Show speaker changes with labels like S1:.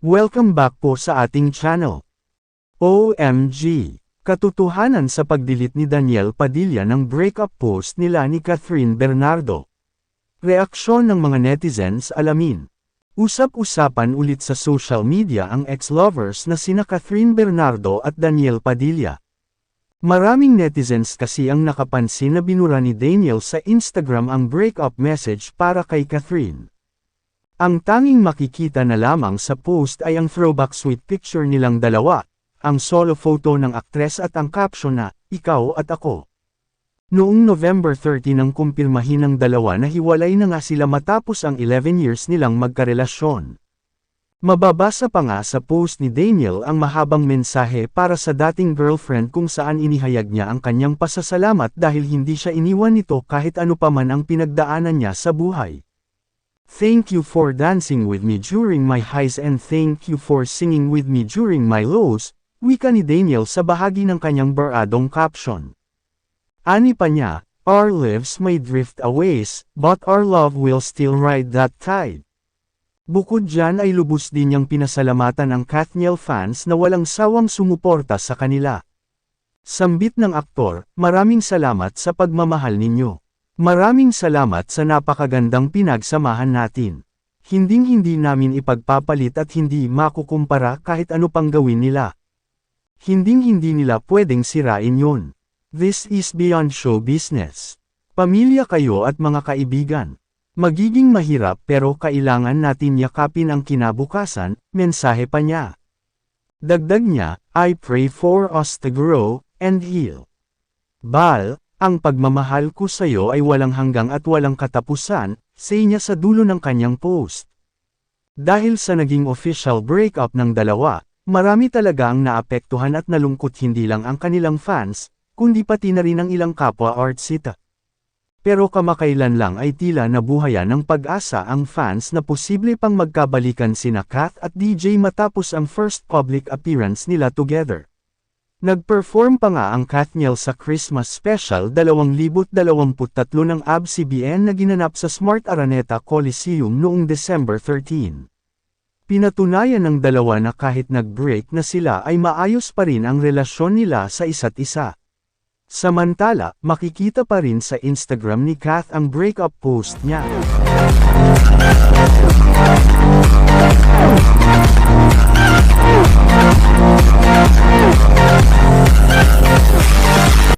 S1: Welcome back po sa ating channel. OMG! Katotohanan sa pagdilit ni Daniel Padilla ng breakup post nila ni Catherine Bernardo. Reaksyon ng mga netizens alamin. Usap-usapan ulit sa social media ang ex-lovers na sina Catherine Bernardo at Daniel Padilla. Maraming netizens kasi ang nakapansin na binura ni Daniel sa Instagram ang breakup message para kay Catherine. Ang tanging makikita na lamang sa post ay ang throwback sweet picture nilang dalawa, ang solo photo ng aktres at ang caption na, Ikaw at Ako. Noong November 30 nang kumpirmahin ng dalawa na hiwalay na nga sila matapos ang 11 years nilang magkarelasyon. Mababasa pa nga sa post ni Daniel ang mahabang mensahe para sa dating girlfriend kung saan inihayag niya ang kanyang pasasalamat dahil hindi siya iniwan nito kahit ano pa man ang pinagdaanan niya sa buhay. Thank you for dancing with me during my highs and thank you for singing with me during my lows, wika ni Daniel sa bahagi ng kanyang baradong caption. Ani pa niya, our lives may drift aways, but our love will still ride that tide. Bukod dyan ay lubos din niyang pinasalamatan ang Kathniel fans na walang sawang sumuporta sa kanila. Sambit ng aktor, maraming salamat sa pagmamahal ninyo. Maraming salamat sa napakagandang pinagsamahan natin. Hinding-hindi namin ipagpapalit at hindi makukumpara kahit ano pang gawin nila. Hinding-hindi nila pwedeng sirain yon. This is beyond show business. Pamilya kayo at mga kaibigan. Magiging mahirap pero kailangan natin yakapin ang kinabukasan, mensahe pa niya. Dagdag niya, I pray for us to grow and heal. Bal, ang pagmamahal ko sa iyo ay walang hanggang at walang katapusan, say niya sa dulo ng kanyang post. Dahil sa naging official breakup ng dalawa, marami talaga ang naapektuhan at nalungkot hindi lang ang kanilang fans, kundi pati na rin ang ilang kapwa artsita. Pero kamakailan lang ay tila nabuhayan ng pag-asa ang fans na posible pang magkabalikan sina Kath at DJ matapos ang first public appearance nila together. Nag-perform pa nga ang Kathniel sa Christmas Special 2023 ng ABS-CBN na ginanap sa Smart Araneta Coliseum noong December 13. Pinatunayan ng dalawa na kahit nag-break na sila ay maayos pa rin ang relasyon nila sa isa't isa. Samantala, makikita pa rin sa Instagram ni Kath ang breakup post niya.